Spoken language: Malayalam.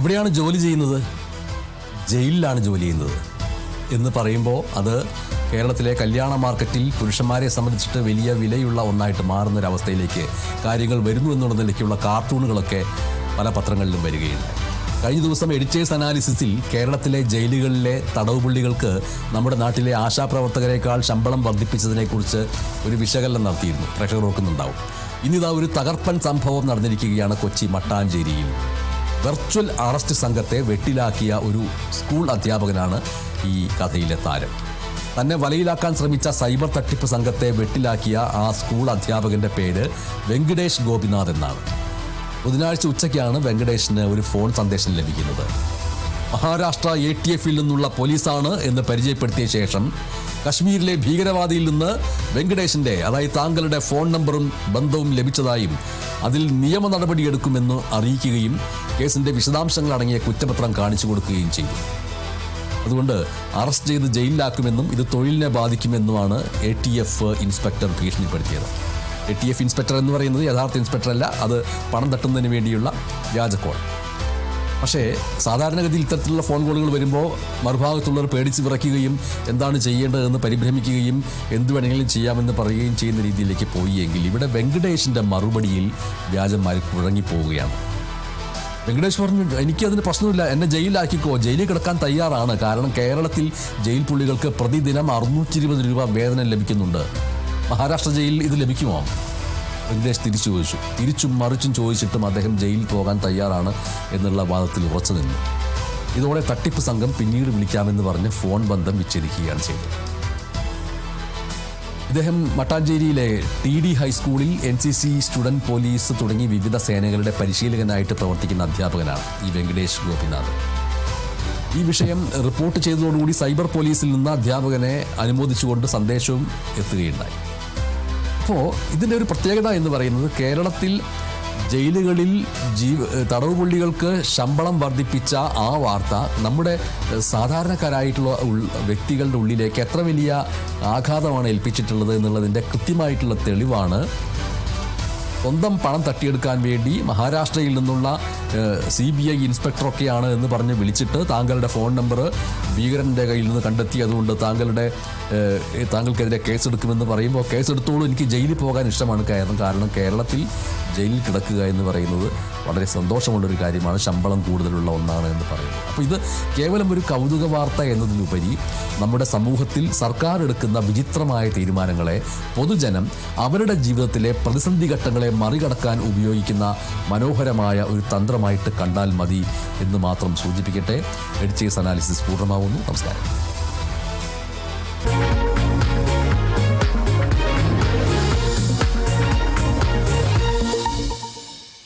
എവിടെയാണ് ജോലി ചെയ്യുന്നത്? ജയിലിലാണ് ജോലി ചെയ്യുന്നത്. എന്ന് പറയുമ്പോൾ അത് കേരളത്തിലെ കല്യാണ മാർക്കറ്റിൽ പുരുഷന്മാരെ സംബന്ധിച്ചിട്ട് വലിയ വിലയുള്ള ഒന്നായിട്ട് മാറുന്ന ഒരവസ്ഥയിലേക്ക് കാര്യങ്ങൾ വരുന്നു എന്നുള്ള നിലയ്ക്കുള്ള കാർട്ടൂണുകളൊക്കെ പല പത്രങ്ങളിലും വരികയുണ്ട്. കഴിഞ്ഞ ദിവസം എഡിറ്റേഴ്സ് അനാലിസിസിൽ കേരളത്തിലെ ജയിലുകളിലെ തടവുപുള്ളികൾക്ക് നമ്മുടെ നാട്ടിലെ ആശാപ്രവർത്തകരെക്കാൾ ശമ്പളം വർദ്ധിപ്പിച്ചതിനെക്കുറിച്ച് ഒരു വിശകലനം നടത്തിയിരുന്നു. പ്രേക്ഷകർ ഓർക്കുന്നുണ്ടാവും. ഇന്നിതാ ഒരു തകർപ്പൻ സംഭവം നടന്നിരിക്കുകയാണ് കൊച്ചി മട്ടാഞ്ചേരിയിൽ. വെർച്വൽ അറസ്റ്റ് സംഘത്തെ വെട്ടിലാക്കിയ ഒരു സ്കൂൾ അധ്യാപകനാണ് ഈ കഥയിലെ താരം. തന്നെ വലയിലാക്കാൻ ശ്രമിച്ച സൈബർ തട്ടിപ്പ് സംഘത്തെ വെട്ടിലാക്കിയ ആ സ്കൂൾ അധ്യാപകന്റെ പേര് വെങ്കടേഷ് ഗോപിനാഥ് എന്നാണ്. ബുധനാഴ്ച ഉച്ചയ്ക്കാണ് വെങ്കടേഷിന് ഒരു ഫോൺ സന്ദേശം ലഭിക്കുന്നത്. മഹാരാഷ്ട്ര എ ടി എഫിൽ നിന്നുള്ള പോലീസാണ് എന്ന് പരിചയപ്പെടുത്തിയ ശേഷം കശ്മീരിലെ ഭീകരവാദിയിൽ നിന്ന് വെങ്കടേഷിന്റെ അതായത് താങ്കളുടെ ഫോൺ നമ്പറും ബന്ധവും ലഭിച്ചതായും അതിൽ നിയമ നടപടിയെടുക്കുമെന്ന് അറിയിക്കുകയും കേസിന്റെ വിശദാംശങ്ങൾ അടങ്ങിയ കുറ്റപത്രം കാണിച്ചു കൊടുക്കുകയും ചെയ്തു. അതുകൊണ്ട് അറസ്റ്റ് ചെയ്ത് ജയിലിലാക്കുമെന്നും ഇത് തൊഴിലിനെ ബാധിക്കുമെന്നുമാണ് എ ടി എഫ് ഇൻസ്പെക്ടർ ഭീഷണിപ്പെടുത്തിയത്. എ ടി എഫ് ഇൻസ്പെക്ടർ എന്ന് പറയുന്നത് യഥാർത്ഥ ഇൻസ്പെക്ടർ അല്ല അത് പണം തട്ടുന്നതിന് വേണ്ടിയുള്ള വ്യാജക്കോൾ പക്ഷേ സാധാരണഗതിയിൽ ഇത്തരത്തിലുള്ള ഫോൺ കോളുകൾ വരുമ്പോൾ മറുഭാഗത്തുള്ളവർ പേടിച്ച് വിറയ്ക്കുകയും എന്താണ് ചെയ്യേണ്ടതെന്ന് പരിഭ്രമിക്കുകയും എന്ത് വേണമെങ്കിലും ചെയ്യാമെന്ന് പറയുകയും ചെയ്യുന്ന രീതിയിലേക്ക് പോയി എങ്കിൽ ഇവിടെ വെങ്കടേഷിന്റെ മറുപടിയിൽ വ്യാജന്മാർ കുഴങ്ങിപ്പോവുകയാണ്. വെങ്കടേഷ് പറഞ്ഞു എനിക്കതിന് പ്രശ്നമില്ല എന്നെ ജയിലിലാക്കിക്കോ. ജയിലിൽ കിടക്കാൻ തയ്യാറാണ്. കാരണം കേരളത്തിൽ ജയിൽ പുള്ളികൾക്ക് പ്രതിദിനം അറുന്നൂറ്റി രൂപ വേതനം ലഭിക്കുന്നുണ്ട്. മഹാരാഷ്ട്ര ജയിലിൽ ഇത് ലഭിക്കുമോ? വെങ്കടേഷ് തിരിച്ചു ചോദിച്ചു. തിരിച്ചും മറിച്ചും ചോദിച്ചിട്ടും അദ്ദേഹം ജയിലിൽ പോകാൻ തയ്യാറാണ് എന്നുള്ള വാദത്തിൽ ഉറച്ചു നിന്നു. ഇതോടെ തട്ടിപ്പ് സംഘം പിന്നീട് വിളിക്കാമെന്ന് പറഞ്ഞ് ഫോൺ ബന്ധം വിച്ഛേദിക്കുകയാണ് ചെയ്തത്. ഇദ്ദേഹം മട്ടാഞ്ചേരിയിലെ ടി ഡി ഹൈസ്കൂളിൽ N C C student police തുടങ്ങി വിവിധ സേനകളുടെ പരിശീലകനായിട്ട് പ്രവർത്തിക്കുന്ന അധ്യാപകനാണ് ഈ വെങ്കടേഷ് ഗോപിനാഥ് ഈ വിഷയം റിപ്പോർട്ട് ചെയ്തതോടുകൂടി സൈബർ പോലീസിൽ നിന്ന് അധ്യാപകനെ അനുമോദിച്ചുകൊണ്ട് സന്ദേശവും എത്തുകയുണ്ടായി. അപ്പോൾ ഇതിന്റെ ഒരു പ്രത്യേകത എന്ന് പറയുന്നത് കേരളത്തിൽ ജയിലുകളിൽ ജീവ തടവ് പുള്ളികൾക്ക് ശമ്പളം വർദ്ധിപ്പിച്ച ആ വാർത്ത നമ്മുടെ സാധാരണക്കാരായിട്ടുള്ള വ്യക്തികളുടെ ഉള്ളിലേക്ക് എത്ര വലിയ ആഘാതമാണ് ഏൽപ്പിച്ചിട്ടുള്ളത് എന്നുള്ളതിന്റെ കൃത്യമായിട്ടുള്ള തെളിവാണ്. സ്വന്തം പണം തട്ടിയെടുക്കാൻ വേണ്ടി മഹാരാഷ്ട്രയിൽ നിന്നുള്ള സി ബി ഐ ഇൻസ്പെക്ടറൊക്കെയാണ് എന്ന് പറഞ്ഞ് വിളിച്ചിട്ട് താങ്കളുടെ ഫോൺ നമ്പർ ഭീകരന്റെ കയ്യിൽ നിന്ന് കണ്ടെത്തി. അതുകൊണ്ട് താങ്കളുടെ താങ്കൾക്കെതിരെ കേസെടുക്കുമെന്ന് പറയുമ്പോൾ കേസെടുത്തോളൂ. എനിക്ക് ജയിലിൽ പോകാൻ ഇഷ്ടമാണ് കാരണം കേരളത്തിൽ ജയിലിൽ കിടക്കുക എന്ന് പറയുന്നത് വളരെ സന്തോഷമുള്ളൊരു കാര്യമാണ്. ശമ്പളം കൂടുതലുള്ള ഒന്നാണ് എന്ന് പറയുന്നത്. അപ്പോൾ ഇത് കേവലം ഒരു കൗതുക വാർത്ത എന്നതിനുപരി നമ്മുടെ സമൂഹത്തിൽ സർക്കാർ എടുക്കുന്ന വിചിത്രമായ തീരുമാനങ്ങളെ പൊതുജനം അവരുടെ ജീവിതത്തിലെ പ്രതിസന്ധി ഘട്ടങ്ങളെ മറികടക്കാൻ ഉപയോഗിക്കുന്ന മനോഹരമായ ഒരു തന്ത്രമായിട്ട് കണ്ടാൽ മതി എന്ന് മാത്രം സൂചിപ്പിക്കട്ടെ. എഡിറ്റേഴ്സ് അനാലിസിസ് പൂർണമാവുന്നു. നമസ്കാരം.